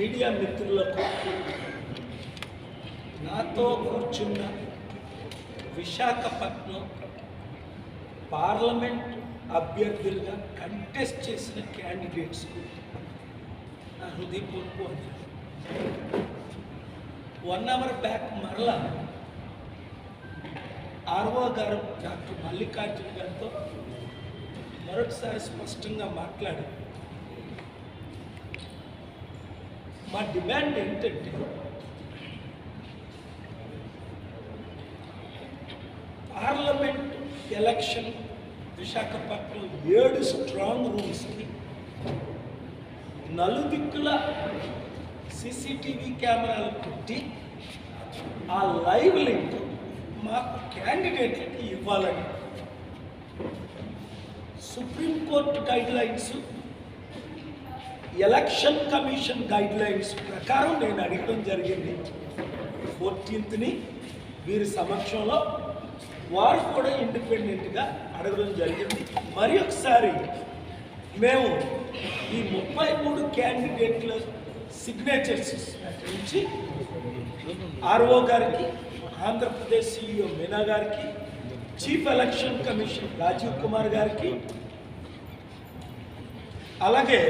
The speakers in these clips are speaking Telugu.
మీడియా మిత్రులకు నాతో కూర్చున్న విశాఖపట్నం పార్లమెంట్ అభ్యర్థులుగా కంటెస్ట్ చేసిన క్యాండిడేట్స్కు నా హృదయపూర్వక వన్ అవర్ బ్యాక్ మరలా ఆర్వో గారు డాక్టర్ మల్లికార్జున గారితో మరొకసారి స్పష్టంగా మాట్లాడారు. మా డిమాండ్ ఏంటంటే పార్లమెంట్ ఎలక్షన్ విశాఖపట్నం ఏడు స్ట్రాంగ్ రూమ్స్కి నలుదిక్కుల సీసీటీవీ కెమెరాలు పెట్టి ఆ లైవ్ లింక్ మాకు క్యాండిడేట్లకి ఇవ్వాలని. Supreme court guidelines election commission guidelines ప్రకారం నేను అడగడం జరిగింది. ఫోర్టీన్త్ని వీరి సమక్షంలో వారు కూడా ఇండిపెండెంట్గా అడగడం జరిగింది. మరి ఒకసారి మేము ఈ ముప్పై మూడు క్యాండిడేట్ల సిగ్నేచర్స్ నుంచి ఆర్ఓ గారికి ఆంధ్రప్రదేశ్ సీఈఓ మీనా గారికి chief election commission Rajiv Kumar గారికి అలాగే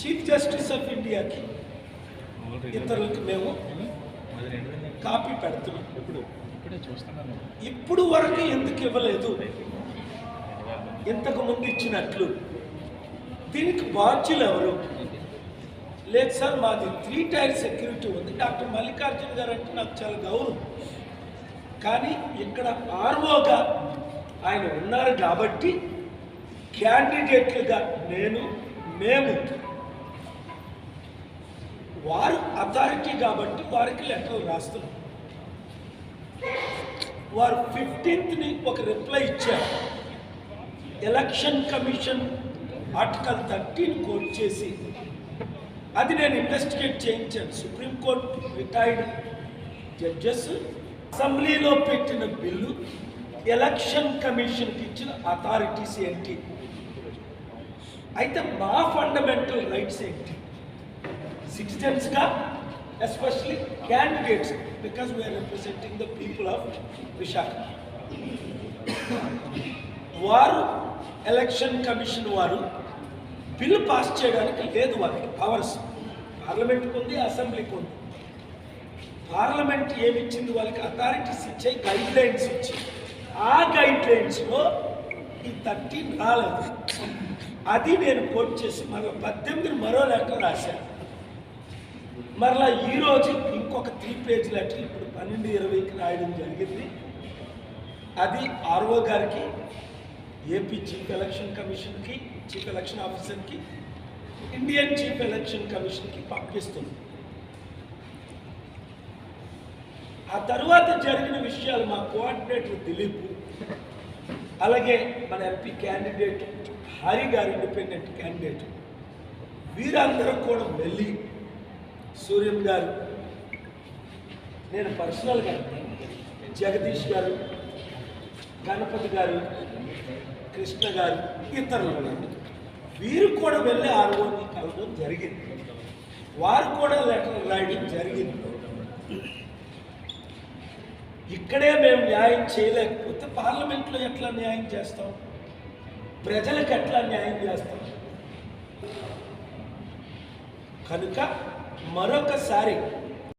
చీఫ్ జస్టిస్ ఆఫ్ ఇండియాకి ఇతరులకు మేము కాపీ పెడుతున్నాం. ఇప్పుడు ఇప్పుడు వరకు ఎందుకు ఇవ్వలేదు? ఇంతకు ముందు ఇచ్చినట్లు. దీనికి బాధ్యులు ఎవరు? లేదు సార్ మాది త్రీ టైర్ సెక్యూరిటీ ఉంది. డాక్టర్ మల్లికార్జున గారు అంటే నాకు చాలా గౌరవం. కానీ ఇక్కడ ఆర్ఓగా ఆయన ఉన్నారు కాబట్టి క్యాండిడేట్లుగా నేను మేము వారు అథారిటీ కాబట్టి వారికి లెటర్లు రాస్తున్నారు. వారు ఫిఫ్టీన్త్ని ఒక రిప్లై ఇచ్చారు. Election commission article thirteen quote చేసి అది నేను ఇన్వెస్టిగేట్ చేయించాను. సుప్రీంకోర్టు రిటైర్డ్ జడ్జెస్ అసెంబ్లీలో పెట్టిన బిల్లు ఎలక్షన్ కమిషన్కి ఇచ్చిన అథారిటీస్ ఏంటి? అయితే మా ఫండమెంటల్ రైట్స్ ఏంటి? సిటిజన్స్గా especially candidates because we are representing the people of Visakha వారు ఎలక్షన్ కమిషన్ వారు బిల్లు పాస్ చేయడానికి లేదు వాళ్ళకి పవర్స్ పార్లమెంట్కి ఉంది అసెంబ్లీకి ఉంది. పార్లమెంట్ ఏమిచ్చింది వాళ్ళకి? అథారిటీస్ ఇచ్చే గైడ్ లైన్స్ ఇచ్చి ఆ గైడ్ లైన్స్లో ఈ థర్టీన్ రాలేదు. అది నేను కోట్ చేసి మరో పద్దెనిమిది మరో లెటర్ రాశాను. మరలా ఈరోజు ఇంకొక త్రీ పేజ్ లెటర్ ఇప్పుడు పన్నెండు ఇరవైకి రాయడం జరిగింది. అది ఆర్ఓ గారికి ఏపీ చీఫ్ ఎలక్షన్ కమిషన్కి చీఫ్ ఎలక్షన్ ఆఫీసర్కి ఇండియన్ చీఫ్ ఎలక్షన్ కమిషన్కి పంపిస్తుంది. ఆ తర్వాత జరిగిన విషయాలు మా కోఆర్డినేటర్ దిలీప్ అలాగే మన ఎంపీ క్యాండిడేట్ హరి గారు ఇండిపెండెంట్ క్యాండిడేట్ వీరందరూ కూడా వెళ్ళి సూర్యం గారు. నేను పర్సనల్గా జగదీష్ గారు గణపతి గారు కృష్ణ గారు ఇతరులు ఉన్నారు. వీరు కూడా వెళ్ళి ఆర్ఓని కలవడం జరిగింది. వారు కూడా లెటర్ రాయడం జరిగింది. ఇక్కడే మేము న్యాయం చేయలేకపోతే పార్లమెంట్లో ఎట్లా న్యాయం చేస్తాం? ప్రజలకు ఎట్లా న్యాయం చేస్తాం? కనుక మరొకసారి